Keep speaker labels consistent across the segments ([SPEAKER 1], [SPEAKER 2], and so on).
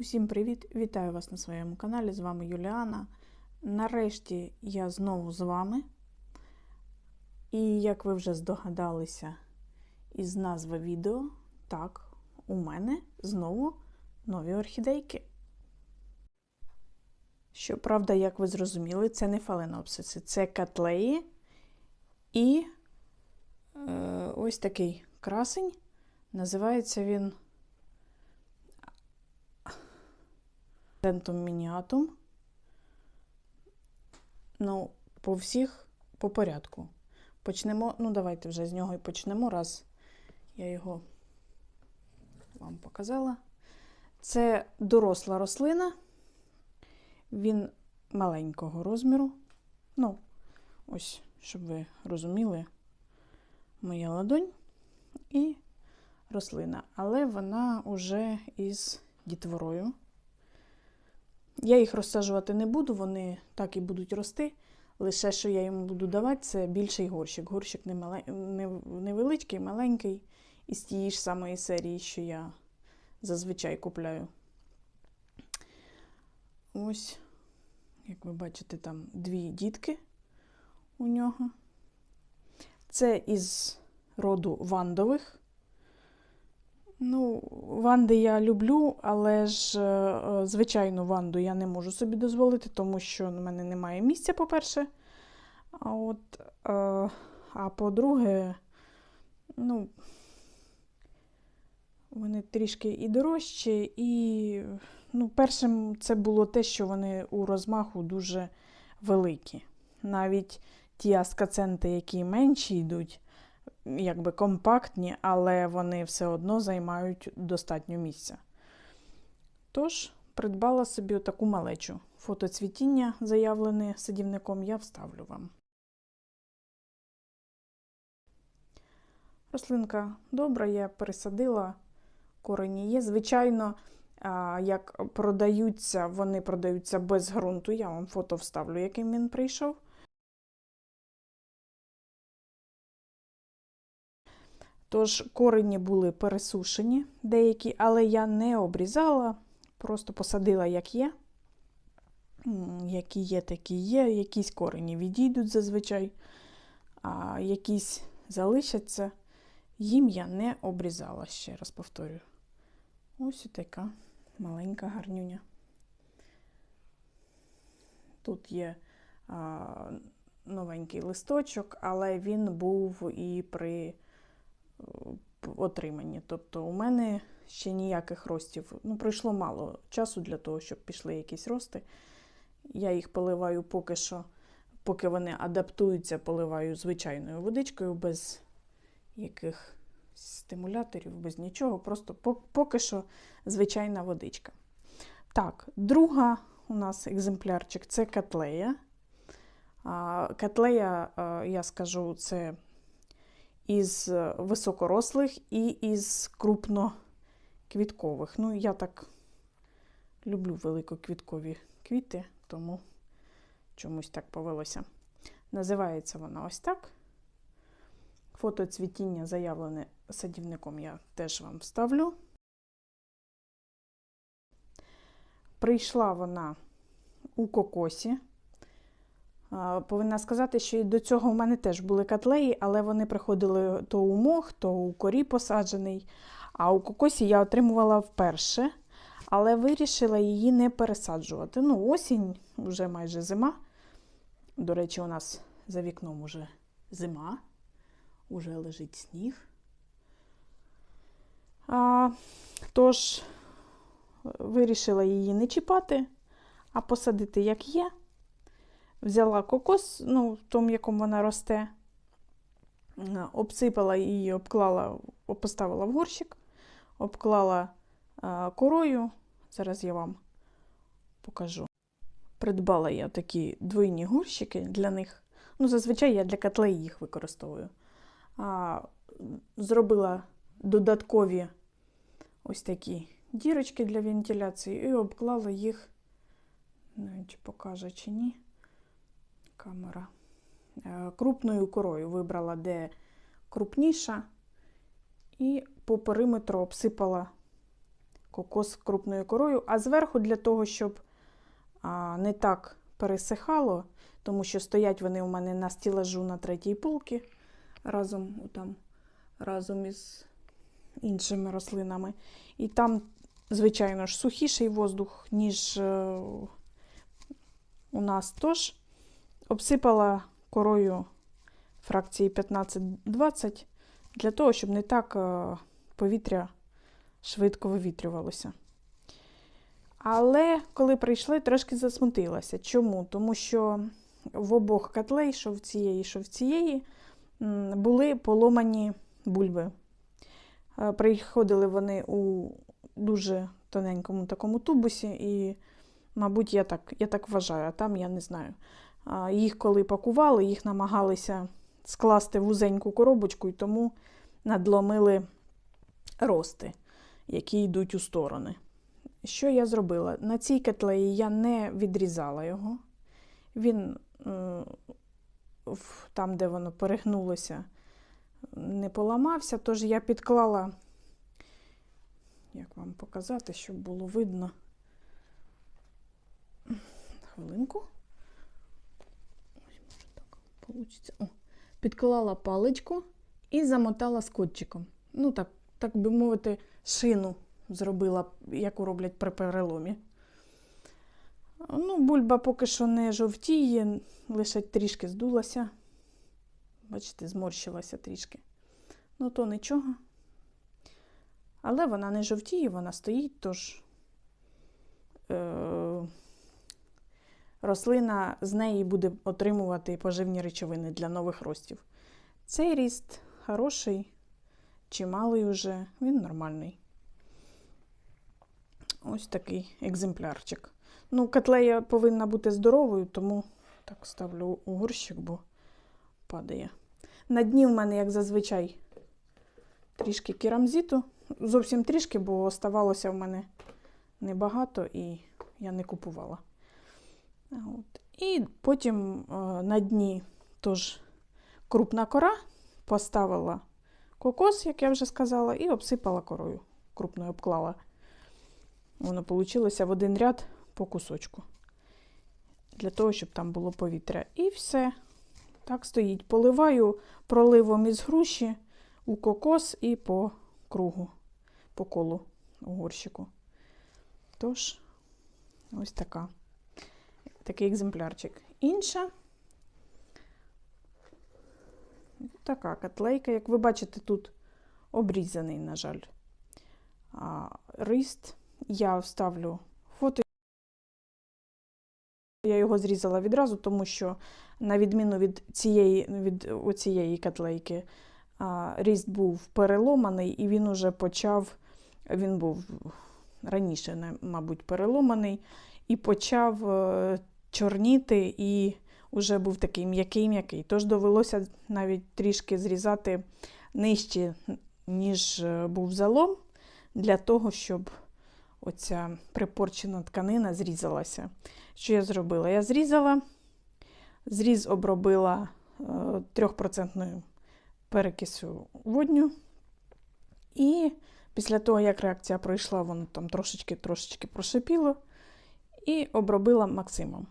[SPEAKER 1] Усім привіт! Вітаю вас на своєму каналі. З вами Юліана. Нарешті я знову з вами. І як ви вже здогадалися із назви відео, так, у мене знову нові орхідейки. Щоправда, як ви зрозуміли, це не фаленопсиси, це котлеї і е, ось такий красень. Називається він Тентум мініатум. Ну, по всіх по порядку. Почнемо, ну, давайте вже з нього і почнемо, раз я його вам показала. Це доросла рослина, він маленького розміру. Ну, ось, щоб ви розуміли, моя ладонь і рослина. Але вона вже із дітворою. Я їх розсаджувати не буду, вони так і будуть рости. Лише що я їм буду давати, це більший горщик. Горщик невеличкий, маленький, із тієї ж самої серії, що я зазвичай купляю. Ось, як ви бачите, там дві дітки у нього. Це із роду вандових. Ну, ванди я люблю, але ж е, звичайну ванду я не можу собі дозволити, тому що в мене немає місця, по-перше. А от, е, а по-друге, ну, вони трішки і дорожчі, і ну, першим це було те, що вони у розмаху дуже великі. Навіть ті аскаценти, які менші йдуть, якби компактні, але вони все одно займають достатньо місця. Тож, придбала собі таку малечу. Фото цвітіння, заявлене садівником, я вставлю вам. Рослинка добра, я пересадила, корені є. Звичайно, як продаються, вони продаються без ґрунту. Я вам фото вставлю, яким він прийшов. Тож корені були пересушені деякі, але я не обрізала, просто посадила, як є. Які є, такі є. Якісь корені відійдуть зазвичай, а якісь залишаться. Їм я не обрізала, ще раз повторюю. Ось така маленька гарнюня. Тут є а, новенький листочок, але він був і при отримані. Тобто у мене ще ніяких ростів. Ну, пройшло мало часу для того, щоб пішли якісь рости. Я їх поливаю поки що, поки вони адаптуються, поливаю звичайною водичкою, без яких стимуляторів, без нічого. Просто поки що звичайна водичка. Так, друга у нас екземплярчик це котлея. Котлея, я скажу, це із високорослих і із крупноквіткових. Ну, я так люблю великоквіткові квіти, тому чомусь так повелося. Називається вона ось так. Фото цвітіння заявлене садівником я теж вам вставлю. Прийшла вона у кокосі. Повинна сказати, що і до цього в мене теж були котлеї, але вони приходили то у мох, то у корі посаджений. А у кокосі я отримувала вперше, але вирішила її не пересаджувати. Ну, осінь, вже майже зима. До речі, у нас за вікном уже зима, уже лежить сніг. А, Тож, вирішила її не чіпати, а посадити як є взяла кокос, ну, в тому, якому вона росте, обсипала її, обклала, поставила в горщик, обклала а, корою. Зараз я вам покажу. Придбала я такі двойні горщики для них. Ну, зазвичай я для котлей їх використовую. А, Зробила додаткові ось такі дірочки для вентиляції і обклала їх, не чи покаже чи ні камера. Е, крупною корою вибрала, де крупніша, і по периметру обсипала кокос крупною корою, а зверху для того, щоб не так пересихало, тому що стоять вони у мене на стілажу на третій полці разом, там, разом із іншими рослинами. І там, звичайно ж, сухіший воздух, ніж е, у нас. Тож обсипала корою фракції 15-20 для того, щоб не так е, повітря швидко вивітрювалося. Але коли прийшли, трошки засмутилася. Чому? Тому що в обох котлей, що в цієї, що в цієї, були поломані бульби. Е, Приходили вони у дуже тоненькому такому тубусі, і, мабуть, я так, я так вважаю, а там я не знаю. Їх коли пакували, їх намагалися скласти вузеньку коробочку, і тому надломили рости, які йдуть у сторони. Що я зробила? На цій котлеї я не відрізала його. Він там, де воно перегнулося, не поламався, тож я підклала, як вам показати, щоб було видно. Хвилинку. Получиться. О, підклала паличку і замотала скотчиком. Ну, так, так би мовити, шину зробила, яку роблять при переломі. Ну, бульба поки що не жовтіє, лише трішки здулася. Бачите, зморщилася трішки. Ну, то нічого. Але вона не жовтіє, вона стоїть, тож е- рослина з неї буде отримувати поживні речовини для нових ростів. Цей ріст хороший, чималий уже, він нормальний. Ось такий екземплярчик. Ну, котлея повинна бути здоровою, тому так ставлю у горщик, бо падає. На дні в мене, як зазвичай, трішки керамзиту. Зовсім трішки, бо оставалося в мене небагато і я не купувала. От. І потім е, на дні теж крупна кора, поставила кокос, як я вже сказала, і обсипала корою. Крупною обклала. Воно вийшло в один ряд по кусочку. Для того, щоб там було повітря. І все. Так стоїть. Поливаю проливом із груші у кокос і по кругу, по колу у горщику. Тож, ось така. Такий екземплярчик. Інша така котлейка. Як ви бачите, тут обрізаний, на жаль, рист. Я вставлю фото. Я його зрізала відразу, тому що, на відміну від цієї, від оцієї котлейки, ріст був переломаний, і він уже почав, він був раніше, мабуть, переломаний, і почав е, чорніти, і вже був такий м'який-м'який. Тож довелося навіть трішки зрізати нижче, ніж е, був залом, для того, щоб оця припорчена тканина зрізалася. Що я зробила? Я зрізала, зріз обробила е, 3% перекисю водню. І після того, як реакція пройшла, воно там трошечки-трошечки прошипіло, і обробила Максимом.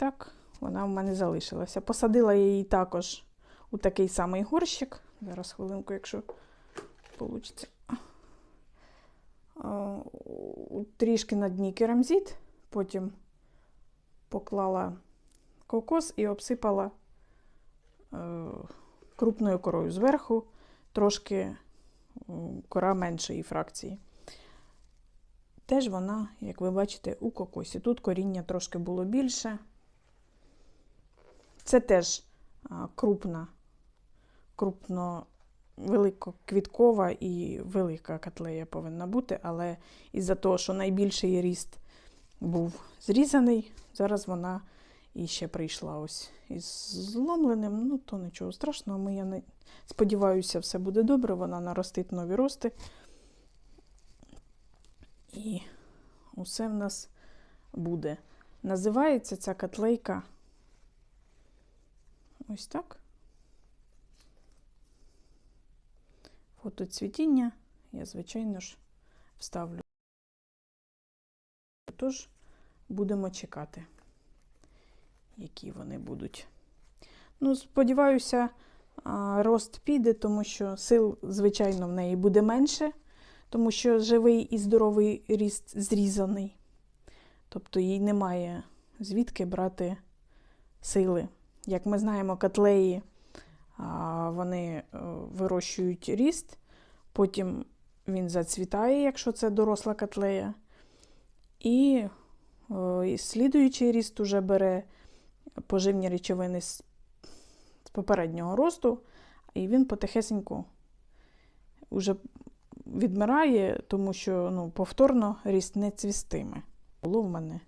[SPEAKER 1] Так, вона в мене залишилася. Посадила її також у такий самий горщик. Зараз хвилинку, якщо вийде. Трішки на дні керамзит, потім поклала кокос і обсипала е, крупною корою зверху, трошки кора меншої фракції. Теж вона, як ви бачите, у кокосі. Тут коріння трошки було більше. Це теж крупна, крупно великоквіткова і велика котлея повинна бути, але із-за того, що найбільший ріст був зрізаний, зараз вона і ще прийшла ось із зломленим. Ну, то нічого страшного. Ми, я не... сподіваюся, все буде добре, вона наростить нові рости. І усе в нас буде. Називається ця котлейка ось так. Фото цвітіння я, звичайно ж, вставлю. Тож будемо чекати, які вони будуть. Ну, сподіваюся, рост піде, тому що сил, звичайно, в неї буде менше, тому що живий і здоровий ріст зрізаний. Тобто їй немає звідки брати сили. Як ми знаємо, котлеї вони е, вирощують ріст, потім він зацвітає, якщо це доросла котлея. І, е, слідуючий ріст уже бере поживні речовини з, попереднього росту, і він потихесеньку вже відмирає, тому що ну, повторно ріст не цвістиме. Було в мене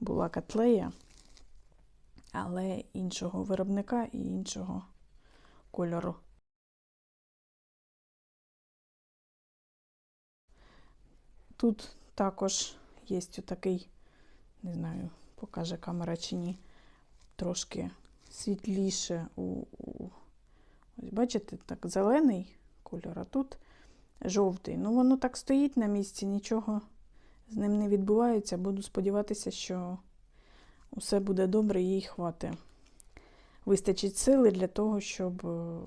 [SPEAKER 1] була котлея, але іншого виробника і іншого кольору. Тут також є отакий, не знаю, покаже камера чи ні, трошки світліше. У, у... Ось бачите, так зелений кольор, а тут жовтий. Ну, воно так стоїть на місці, нічого з ним не відбувається. Буду сподіватися, що усе буде добре, їй хватить. Вистачить сили для того, щоб е,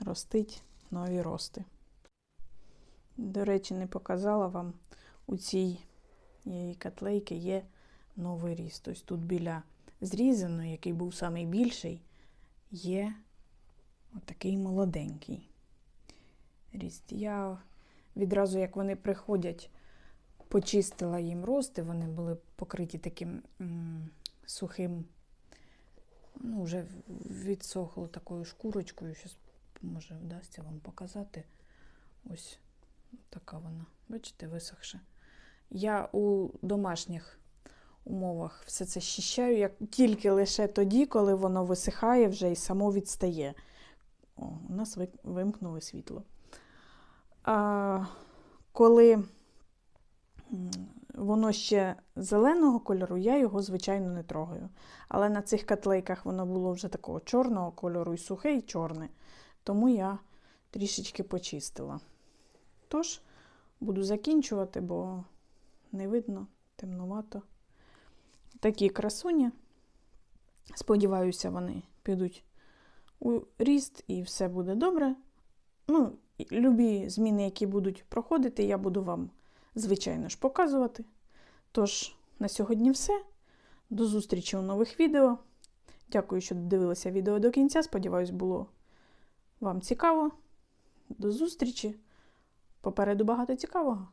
[SPEAKER 1] ростить нові рости. До речі, не показала вам у цій її котлейки є новий ріст. Ось тут біля зрізаної, який був найбільший, є отакий молоденький ріст. Я відразу, як вони приходять, почистила їм рости, вони були покриті таким сухим, ну, вже відсохло такою шкурочкою. Щас, може, вдасться вам показати. Ось така вона. Бачите, висохша. Я у домашніх умовах все це щищаю, як тільки лише тоді, коли воно висихає вже і само відстає. О, у нас ви- вимкнули світло. А, коли воно ще зеленого кольору, я його, звичайно, не трогаю. Але на цих котлейках воно було вже такого чорного кольору і сухе, і чорне. Тому я трішечки почистила. Тож, буду закінчувати, бо не видно, темнувато. Такі красуні. Сподіваюся, вони підуть у ріст і все буде добре. Ну, любі зміни, які будуть проходити, я буду вам, звичайно ж, показувати. Тож, на сьогодні все. До зустрічі у нових відео. Дякую, що дивилися відео до кінця. Сподіваюсь, було вам цікаво. До зустрічі! Попереду багато цікавого.